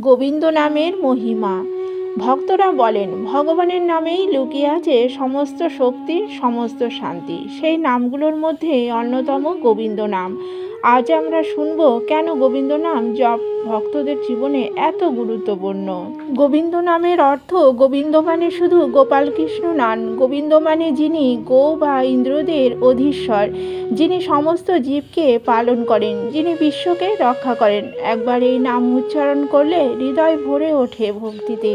গোবিন্দ নামের মহিমা। ভক্তরা বলেন, ভগবানের নামেই লুকিয়ে আছে সমস্ত শক্তি, সমস্ত শান্তি। সেই নামগুলোর মধ্যে অন্যতম গোবিন্দ নাম। আজ আমরা শুনব, কেন গোবিন্দ নাম জপ ভক্তদের জীবনে এত গুরুত্বপূর্ণ? গোবিন্দ নামের অর্থ গোবিন্দ মানে শুধু গোপাল কৃষ্ণ নন, গোবিন্দ মানে যিনি গো বা ইন্দ্রদের অধীশ্বর, যিনি সমস্ত জীবকে পালন করেন, যিনি বিশ্বকে রক্ষা করেন। একবার এই নাম উচ্চারণ করলে হৃদয় ভরে ওঠে ভক্তিতে।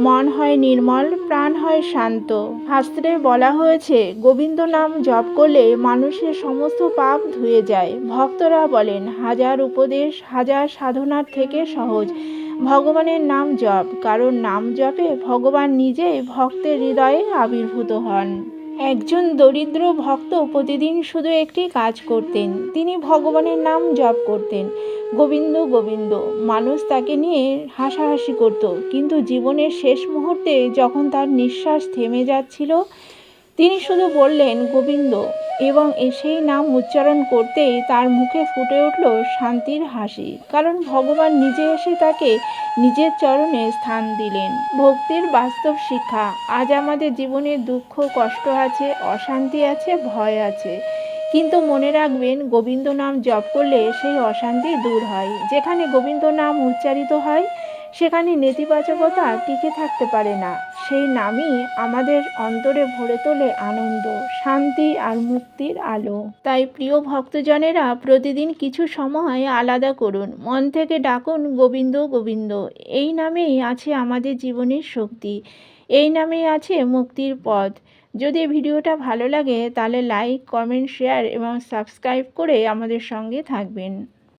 মন হয় নির্মল, প্রাণ হয় শান্ত। শাস্ত্রে বলা হয়েছে, গোবিন্দ নাম জপ করলে মানুষের সমস্ত পাপ ধুয়ে যায়। ভক্তরা বলেন, হাজার উপদেশ, হাজার সাধনার থেকে সহজ। ভগবানের নাম জপ, কারণ নাম জপে ভগবান নিজে ভক্তের হৃদয়ে আবির্ভূত হন। একজন দরিদ্র ভক্ত প্রতিদিন শুধু একটি কাজ করতেন। তিনি ভগবানের নাম জপ করতেন। গোবিন্দ গোবিন্দ, মানুষ তাকে নিয়ে হাসাহাসি করত। কিন্তু জীবনের শেষ মুহূর্তে যখন তার নিঃশ্বাস থেমে যাচ্ছিল, তিনি শুধু বললেন, গোবিন্দ এবং সেই নাম উচ্চারণ করতেই তার মুখে ফুটে উঠল শান্তির হাসি। কারণ ভগবান নিজে এসে তাকে নিজের চরণে স্থান দিলেন। ভক্তির বাস্তব শিক্ষা, আজ আমাদের জীবনে দুঃখ, কষ্ট আছে, অশান্তি আছে, ভয় আছে। কিন্তু মনে রাখবেন, গোবিন্দ নাম জপ করলে সেই অশান্তি দূর হয়। যেখানে গোবিন্দ নাম উচ্চারিত হয়, সেখানে নেতিবাচকতা টিকে থাকতে পারে না। সেই নামই আমাদের অন্তরে ভরে তোলে আনন্দ, শান্তি আর মুক্তির আলো। তাই প্রিয় ভক্তজনেরা প্রতিদিন কিছু সময় আলাদা করুন, মন থেকে ডাকুন, গোবিন্দ গোবিন্দ, এই নামেই আছে আমাদের জীবনের শক্তি, এই নামেই আছে মুক্তির পথ। যদি ভিডিওটা ভালো লাগে তাহলে লাইক কমেন্ট শেয়ার এবং সাবস্ক্রাইব করে আমাদের সঙ্গে থাকবেন।